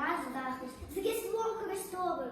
нас захист, звіслом Христовим.